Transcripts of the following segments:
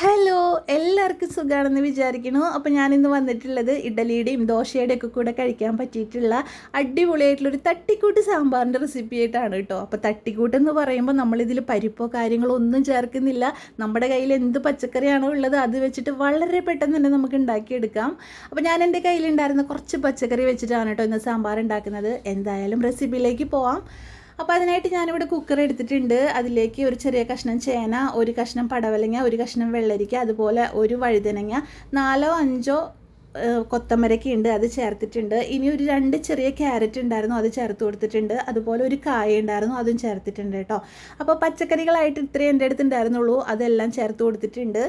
Hello എല്ലാവർക്കും സുഖമാണെന്ന് വിചാരിക്കുന്നു. അപ്പോൾ ഞാനിന്ന് വന്നിട്ടുള്ളത് ഇഡലിയുടെയും ദോശയുടെയും ഒക്കെ കൂടെ കഴിക്കാൻ പറ്റിയിട്ടുള്ള അടിപൊളിയായിട്ടുള്ളൊരു തട്ടിക്കൂട്ട് സാമ്പാറിന്റെ റെസിപ്പി ആയിട്ടാണ് കേട്ടോ. അപ്പോൾ തട്ടിക്കൂട്ട് എന്ന് പറയുമ്പോൾ നമ്മളിതിൽ പരിപ്പോ കാര്യങ്ങളോ ഒന്നും ചേർക്കുന്നില്ല. നമ്മുടെ കയ്യിൽ എന്ത് പച്ചക്കറിയാണോ ഉള്ളത് അത് വെച്ചിട്ട് വളരെ പെട്ടെന്ന് തന്നെ നമുക്ക് ഉണ്ടാക്കിയെടുക്കാം. അപ്പോൾ ഞാൻ എന്റെ കയ്യിലുണ്ടായിരുന്ന കുറച്ച് പച്ചക്കറി വെച്ചിട്ടാണ് കേട്ടോ ഇന്ന് സാമ്പാർ ഉണ്ടാക്കുന്നത്. എന്തായാലും റെസിപ്പിയിലേക്ക് പോവാം. അപ്പോൾ അതിനായിട്ട് ഞാനിവിടെ കുക്കർ എടുത്തിട്ടുണ്ട്. അതിലേക്ക് ഒരു ചെറിയ കഷ്ണം ചേന ഒരു കഷ്ണം പടവലങ്ങ ഒരു കഷ്ണം വെള്ളരിക്ക അതുപോലെ ഒരു വഴുതനങ്ങ നാലോ അഞ്ചോ കൊത്തമരക്ക ഉണ്ട് അത് ചേർത്തിട്ടുണ്ട്. ഇനി ഒരു രണ്ട് ചെറിയ ക്യാരറ്റ് ഉണ്ടായിരുന്നു അത് ചേർത്ത് കൊടുത്തിട്ടുണ്ട്. അതുപോലെ ഒരു കായ ഉണ്ടായിരുന്നു അതും ചേർത്തിട്ടുണ്ട് കേട്ടോ. അപ്പോൾ പച്ചക്കറികളായിട്ട് ഇത്രയും എന്റെ അടുത്ത് ഉണ്ടായിരുന്നുള്ളൂ. അതെല്ലാം ചേർത്ത് കൊടുത്തിട്ടുണ്ട്.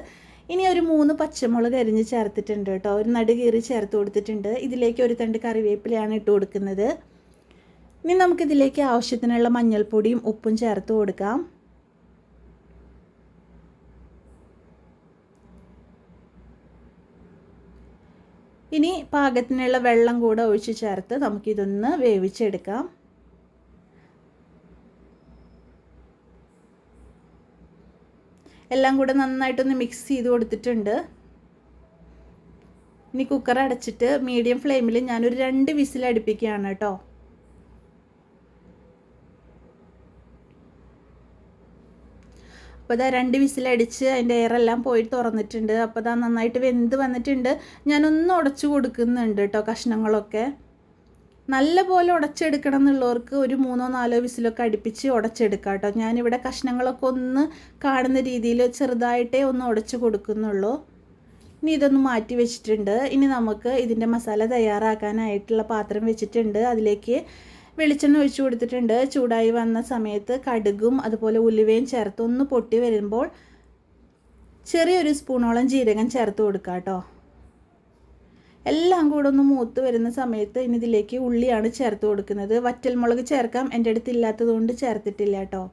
ഇനി ഒരു മൂന്ന് പച്ചമുളക് അരിഞ്ഞ് ചേർത്തിട്ടുണ്ട് കേട്ടോ. ഒരു നടുകീറി ചേർത്ത് കൊടുത്തിട്ടുണ്ട്. ഇതിലേക്ക് ഒരു തണ്ട് കറിവേപ്പിലയാണ് ഇട്ട് കൊടുക്കുന്നത്. ഇനി നമുക്കിതിലേക്ക് ആവശ്യത്തിനുള്ള മഞ്ഞൾപ്പൊടിയും ഉപ്പും ചേർത്ത് കൊടുക്കാം. ഇനി പാകത്തിനുള്ള വെള്ളം കൂടെ ഒഴിച്ച് ചേർത്ത് നമുക്കിതൊന്ന് വേവിച്ചെടുക്കാം. എല്ലാം കൂടെ നന്നായിട്ടൊന്ന് മിക്സ് ചെയ്ത് കൊടുത്തിട്ടുണ്ട്. ഇനി കുക്കർ അടച്ചിട്ട് മീഡിയം ഫ്ലെയിമിൽ ഞാനൊരു രണ്ട് വിസിൽ അടുപ്പിക്കുകയാണ് കേട്ടോ. അപ്പോൾ ഇതാ രണ്ട് വിസിലടിച്ച് അതിന്റെ എയറെല്ലാം പോയി തുറന്നിട്ടുണ്ട്. അപ്പോൾ ഇതാ നന്നായിട്ട് വെന്ത് വന്നിട്ടുണ്ട്. ഞാനൊന്ന് ഉടച്ചു കൊടുക്കുന്നുണ്ട് കേട്ടോ കഷ്ണങ്ങളൊക്കെ. നല്ല പോലെ ഉടച്ചെടുക്കണം എന്നുള്ളവർക്ക് ഒരു മൂന്നോ നാലോ വിസിലൊക്കെ അടുപ്പിച്ച് ഉടച്ചെടുക്കാം കേട്ടോ ഞാനിവിടെ കഷ്ണങ്ങളൊക്കെ ഒന്ന് കാണുന്ന രീതിയിൽ ചെറുതായിട്ടേ ഒന്ന് ഉടച്ച് കൊടുക്കുന്നുള്ളൂ. ഇനി ഇതൊന്ന് മാറ്റി വെച്ചിട്ടുണ്ട്. ഇനി നമുക്ക് ഇതിന്റെ മസാല തയ്യാറാക്കാനായിട്ടുള്ള പാത്രം വെച്ചിട്ടുണ്ട്. അതിലേക്ക് വെളിച്ചെണ്ണ ഒഴിച്ചു കൊടുത്തിട്ടുണ്ട്. ചൂടായി വന്ന സമയത്ത് കടുകും അതുപോലെ ഉലുവയും ചേർത്ത് ഒന്ന് പൊട്ടി വരുമ്പോൾ ചെറിയൊരു സ്പൂണോളം ജീരകം ചേർത്ത് കൊടുക്കുക കേട്ടോ. എല്ലാം കൂടെ ഒന്ന് മൂത്ത് വരുന്ന സമയത്ത് ഇനി ഇതിലേക്ക് ഉള്ളിയാണ് ചേർത്ത് കൊടുക്കുന്നത്. വറ്റൽമുളക് ചേർക്കാം. എന്റെ അടുത്ത് ഇല്ലാത്തതുകൊണ്ട് ചേർത്തിട്ടില്ല കേട്ടോ.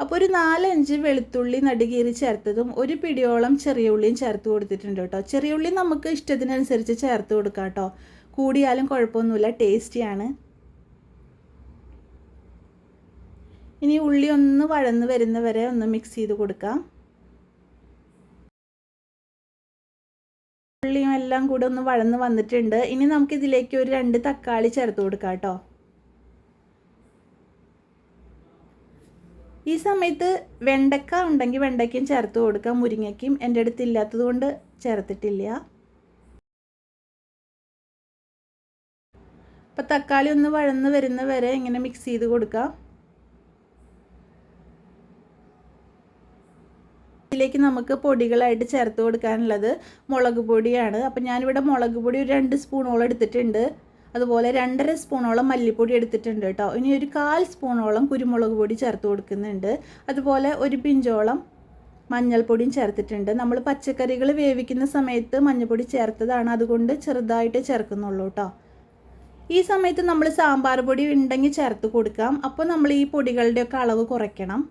അപ്പോൾ ഒരു നാലഞ്ച് വെളുത്തുള്ളി നടുകീറി ചേർത്തതും ഒരു പിടിയോളം ചെറിയ ഉള്ളിയും ചേർത്ത് കൊടുത്തിട്ടുണ്ട് കേട്ടോ. ചെറിയ ഉള്ളി നമുക്ക് ഇഷ്ടത്തിനനുസരിച്ച് ചേർത്ത് കൊടുക്കാം കേട്ടോ. കൂടിയാലും കുഴപ്പമൊന്നുമില്ല. ടേസ്റ്റിയാണ്. ഇനി ഉള്ളി ഒന്ന് വഴന്ന് വരുന്ന വരെ ഒന്ന് മിക്സ് ചെയ്ത് കൊടുക്കാം. ഉള്ളിയും എല്ലാം കൂടെ ഒന്ന് വഴന്ന് വന്നിട്ടുണ്ട്. ഇനി നമുക്ക് ഇതിലേക്ക് ഒരു രണ്ട് തക്കാളി ചേർത്ത് കൊടുക്കാം കേട്ടോ ഈ സമയത്ത് വെണ്ടക്ക ഉണ്ടെങ്കിൽ വെണ്ടയ്ക്കയും ചേർത്ത് കൊടുക്കാം. മുരിങ്ങയ്ക്കും എന്റെ അടുത്ത് ഇല്ലാത്തത് കൊണ്ട് ചേർത്തിട്ടില്ല. അപ്പം തക്കാളി ഒന്ന് വഴന്ന് വരുന്ന വരെ ഇങ്ങനെ മിക്സ് ചെയ്ത് കൊടുക്കാം. ഇതിലേക്ക് നമുക്ക് പൊടികളായിട്ട് ചേർത്ത് കൊടുക്കാനുള്ളത് മുളക് പൊടിയാണ്. അപ്പം ഞാനിവിടെ മുളക് പൊടി ഒരു രണ്ട് സ്പൂണോളം എടുത്തിട്ടുണ്ട്. അതുപോലെ രണ്ടര സ്പൂണോളം മല്ലിപ്പൊടി എടുത്തിട്ടുണ്ട് കേട്ടോ. ഇനി ഒരു കാൽ സ്പൂണോളം കുരുമുളക് പൊടി ചേർത്ത് കൊടുക്കുന്നുണ്ട്. അതുപോലെ ഒരു പിഞ്ചോളം മഞ്ഞൾപ്പൊടിയും ചേർത്തിട്ടുണ്ട്. നമ്മൾ പച്ചക്കറികൾ വേവിക്കുന്ന സമയത്ത് മഞ്ഞൾപ്പൊടി ചേർത്തതാണ്. അതുകൊണ്ട് ചെറുതായിട്ട് ചേർക്കുന്നുള്ളൂ കേട്ടോ. ഈ സമയത്ത് നമ്മൾ സാമ്പാർ പൊടി ഉണ്ടെങ്കിൽ ചേർത്ത് കൊടുക്കാം. അപ്പോൾ നമ്മൾ ഈ പൊടികളുടെയൊക്കെ അളവ് കുറയ്ക്കണം.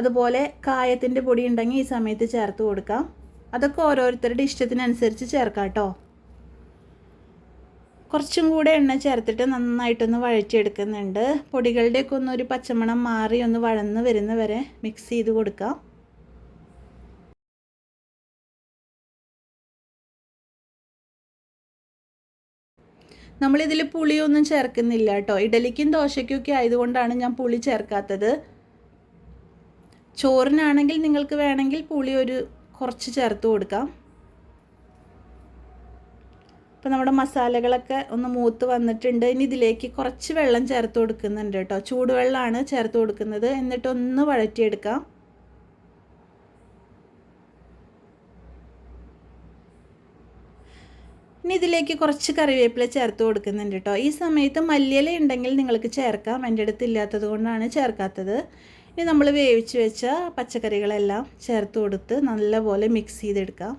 അതുപോലെ കായത്തിന്റെ പൊടി ഉണ്ടെങ്കിൽ ഈ സമയത്ത് ചേർത്ത് കൊടുക്കാം. അതൊക്കെ ഓരോരുത്തരുടെ ഇഷ്ടത്തിനനുസരിച്ച് ചേർക്കാം കേട്ടോ. കുറച്ചും കൂടെ എണ്ണ ചേർത്തിട്ട് നന്നായിട്ടൊന്ന് വഴറ്റിയെടുക്കുന്നുണ്ട്. പൊടികളുടെയൊക്കെ ഒന്ന് ഒരു പച്ചമണം മാറി ഒന്ന് വഴന്ന് വരുന്ന വരെ മിക്സ് ചെയ്ത് കൊടുക്കാം. നമ്മളിതിൽ പുളിയൊന്നും ചേർക്കുന്നില്ല കേട്ടോ. ഇഡലിക്കും ദോശയ്ക്കും ഒക്കെ ആയതുകൊണ്ടാണ് ഞാൻ പുളി ചേർക്കാത്തത്. ചോറിനാണെങ്കിൽ നിങ്ങൾക്ക് വേണമെങ്കിൽ പുളി ഒരു കുറച്ച് ചേർത്ത് കൊടുക്കാം. അപ്പോൾ നമ്മുടെ മസാലകളൊക്കെ ഒന്ന് മൂത്ത് വന്നിട്ടുണ്ട്. ഇനി ഇതിലേക്ക് കുറച്ച് വെള്ളം ചേർത്ത് കൊടുക്കുന്നുണ്ട് കേട്ടോ. ചൂടുവെള്ളമാണ് ചേർത്ത് കൊടുക്കുന്നത്. എന്നിട്ടൊന്ന് വഴറ്റിയെടുക്കാം. ഇനി ഇതിലേക്ക് കുറച്ച് കറിവേപ്പില ചേർത്ത് കൊടുക്കുന്നുണ്ട് കേട്ടോ. ഈ സമയത്ത് മല്ലിയില ഉണ്ടെങ്കിൽ നിങ്ങൾക്ക് ചേർക്കാം. എന്റെ അടുത്ത് ഇല്ലാത്തത് കൊണ്ടാണ് ചേർക്കാത്തത്. ഇനി നമ്മൾ വേവിച്ച് വെച്ച പച്ചക്കറികളെല്ലാം ചേർത്ത് കൊടുത്ത് നല്ലപോലെ മിക്സ് ചെയ്തെടുക്കാം.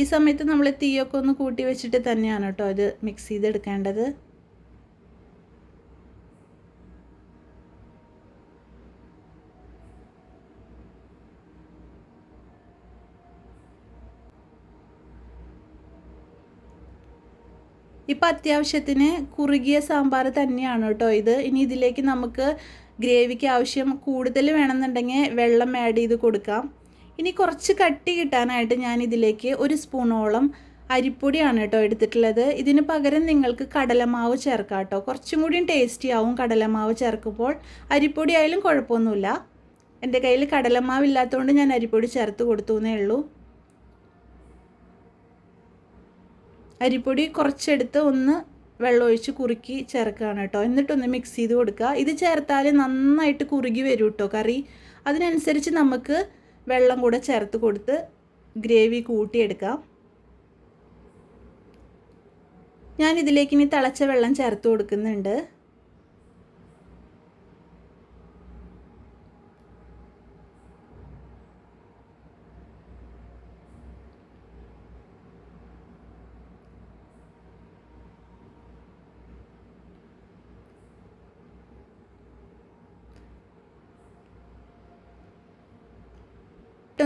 ഈ സമയത്ത് നമ്മൾ തീയൊക്കെ ഒന്ന് കൂട്ടി വെച്ചിട്ട് തന്നെയാണ് കേട്ടോ ഇത് മിക്സ് ചെയ്തെടുക്കേണ്ടത്. ഇപ്പം അത്യാവശ്യത്തിന് കുറുകിയ സാമ്പാർ തന്നെയാണ് കേട്ടോ ഇത്. ഇനി ഇതിലേക്ക് നമുക്ക് ഗ്രേവിക്ക് ആവശ്യം കൂടുതൽ വേണമെന്നുണ്ടെങ്കിൽ വെള്ളം ആഡ് ചെയ്ത് കൊടുക്കാം. ഇനി കുറച്ച് കട്ടി കിട്ടാനായിട്ട് ഞാൻ ഇതിലേക്ക് ഒരു സ്പൂണോളം അരിപ്പൊടിയാണ് കേട്ടോ എടുത്തിട്ടുള്ളത്. ഇതിന് പകരം നിങ്ങൾക്ക് കടലമാവ് ചേർക്കാം കേട്ടോ. കുറച്ചും കൂടിയും ടേസ്റ്റി ആവും കടലമാവ് ചേർക്കുമ്പോൾ. അരിപ്പൊടി ആയാലും കുഴപ്പമൊന്നുമില്ല. എന്റെ കയ്യിൽ കടലമാവ് ഇല്ലാത്തതുകൊണ്ട് ഞാൻ അരിപ്പൊടി ചേർത്ത് കൊടുത്തു എന്നേ ഉള്ളൂ. അരിപ്പൊടി കുറച്ചെടുത്ത് ഒന്ന് വെള്ളമൊഴിച്ച് കുറുക്കി ചേർക്കുകയാണ് കേട്ടോ. എന്നിട്ടൊന്ന് മിക്സ് ചെയ്ത് കൊടുക്കുക. ഇത് ചേർത്താൽ നന്നായിട്ട് കുറുകി വരും കേട്ടോ കറി. അതിനനുസരിച്ച് നമുക്ക് വെള്ളം കൂടെ ചേർത്ത് കൊടുത്ത് ഗ്രേവി കൂട്ടിയെടുക്കാം. ഞാൻ ഇതിലേക്ക് ഇനി തിളച്ച വെള്ളം ചേർത്ത് കൊടുക്കുന്നുണ്ട്.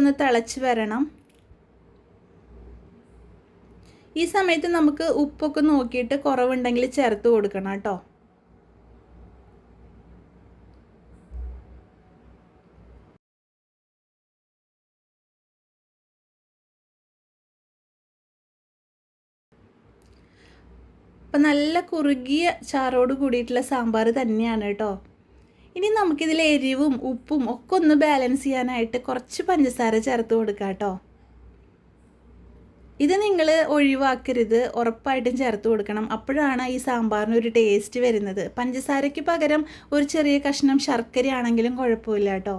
ഒന്ന് തിളച്ച് വരണം. ഈ സമയത്ത് നമുക്ക് ഉപ്പൊക്കെ നോക്കിയിട്ട് കുറവുണ്ടെങ്കിൽ ചേർത്ത് കൊടുക്കണം കേട്ടോ. അപ്പം നല്ല കുറുകിയ ചാറോട് കൂടിയിട്ടുള്ള സാമ്പാർ തന്നെയാണ് കേട്ടോ. ഇനി നമുക്കിതിൽ എരിവും ഉപ്പും ഒക്കെ ഒന്ന് ബാലൻസ് ചെയ്യാനായിട്ട് കുറച്ച് പഞ്ചസാര ചേർത്ത് കൊടുക്കാം കേട്ടോ. ഇത് നിങ്ങൾ ഒഴിവാക്കരുത് ഉറപ്പായിട്ടും ചേർത്ത് കൊടുക്കണം. അപ്പോഴാണ് ഈ സാമ്പാറിന് ഒരു ടേസ്റ്റ് വരുന്നത്. പഞ്ചസാരയ്ക്ക് പകരം ഒരു ചെറിയ കഷ്ണം ശർക്കരയാണെങ്കിലും കുഴപ്പമില്ല കേട്ടോ.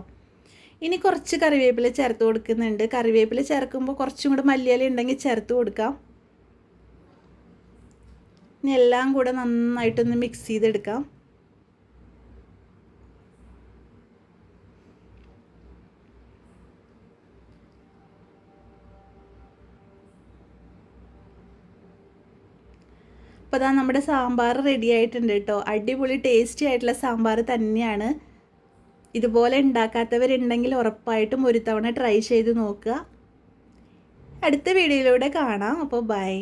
ഇനി കുറച്ച് കറിവേപ്പില ചേർത്ത് കൊടുക്കുന്നുണ്ട്. കറിവേപ്പില ചേർക്കുമ്പോൾ കുറച്ചും കൂടെ മല്ലിയില ഉണ്ടെങ്കിൽ ചേർത്ത് കൊടുക്കാം. ഇനി എല്ലാം കൂടെ നന്നായിട്ടൊന്ന് മിക്സ് ചെയ്തെടുക്കാം. അപ്പോൾ നമ്മുടെ സാമ്പാർ റെഡി ആയിട്ടുണ്ട് കേട്ടോ അടിപൊളി ടേസ്റ്റി ആയിട്ടുള്ള സാമ്പാർ തന്നെയാണ്. ഇതുപോലെ ഉണ്ടാക്കാത്തവരുണ്ടെങ്കിൽ ഉറപ്പായിട്ടും ഒരു തവണ ട്രൈ ചെയ്ത് നോക്കുക. അടുത്ത വീഡിയോയിലൂടെ കാണാം. അപ്പോൾ ബൈ